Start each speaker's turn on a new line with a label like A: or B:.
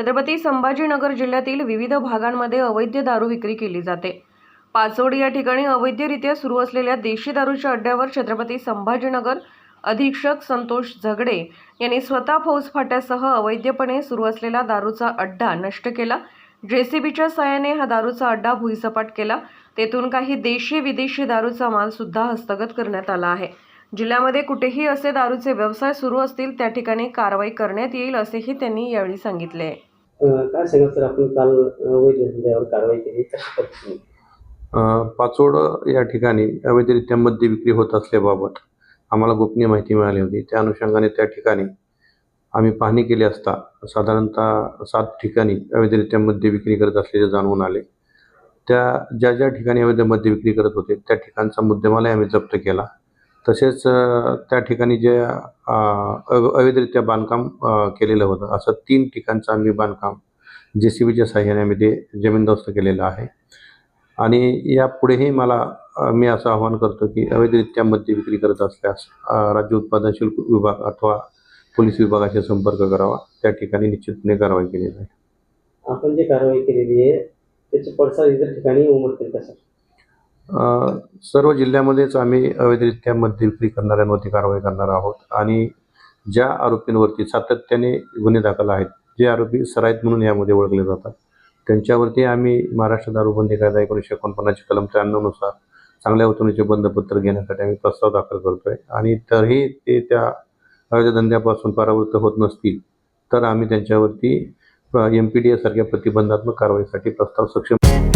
A: छत्रपती संभाजीनगर जिल्ह्यातील विविध भागांमध्ये अवैध दारू विक्री केली जाते. पाचोडी या ठिकाणी अवैधरित्या सुरू असलेल्या देशी दारूच्या अड्ड्यावर छत्रपती संभाजीनगर अधीक्षक संतोष झगडे यांनी स्वतः फौज फाट्यासह अवैधपणे सुरू असलेला दारूचा अड्डा नष्ट केला. जेसीबीच्या सहाय्याने हा दारूचा अड्डा भुईसपाट केला. तेथून काही देशी विदेशी दारूचा मालसुद्धा हस्तगत करण्यात आला आहे. जिल्ह्यामध्ये कुठेही असे दारूचे व्यवसाय सुरू असतील त्या ठिकाणी कारवाई करण्यात येईल असेही त्यांनी यावेळी सांगितले.
B: आहे काय सांगा सर आपण काल अवैध कारवाई केली कशा पद्धतीने
C: पाचोड या ठिकाणी अवैधरित्या मद्य विक्री होत असल्याबाबत आम्हाला गोपनीय माहिती मिळाली होती. त्या अनुषंगाने त्या ठिकाणी आम्ही पाहणी केली असता साधारणतः सात ठिकाणी अवैधरित्या मद्य विक्री करत असल्याचे जाणवून आले. त्या ज्या ज्या ठिकाणी अवैध मद्य विक्री करत होते त्या ठिकाणचा मुद्देमालही आम्ही जप्त केला. तसेच त्या ठिकाणी जे अव- अवैधरित्या बांधकाम केलेलं होतं. असं तीन ठिकाणचं आम्ही बांधकाम जे सी बीच्या साह्याने आम्ही ते जमीनदोस्त केलेलं आहे. आणि यापुढेही मला मी असं आवाहन करतो की अवैधरित्या मद्य विक्री करत असल्यास राज्य उत्पादन शुल्क विभाग अथवा पोलीस विभागाशी संपर्क करावा. त्या ठिकाणी निश्चितपणे कारवाई केली जाईल.
B: आपण जी कारवाई केलेली आहे त्याचे पडसाद इतर ठिकाणी उमटतील का सर?
C: सर्व जिल्ह्यामध्येच आम्ही अवैधरित्या मद्य विक्री करणाऱ्यांवरती कारवाई करणार आहोत. आणि ज्या आरोपींवरती सातत्याने गुन्हे दाखल आहेत जे आरोपी सराईत म्हणून यामध्ये ओळखले जातात त्यांच्यावरती आम्ही महाराष्ट्र दारूबंदी कायदा एकोणीसशे एकोणपन्नासच्या कलम त्र्याण्णवनुसार चांगल्या वतुनीचे बंधपत्र घेण्यासाठी आम्ही प्रस्ताव दाखल करतोय. आणि तरीही ते त्या अवैध धंद्यापासून परावृत्त होत नसतील तर आम्ही त्यांच्यावरती एम पी डी एसारख्या प्रतिबंधात्मक कारवाईसाठी प्रस्ताव सक्षम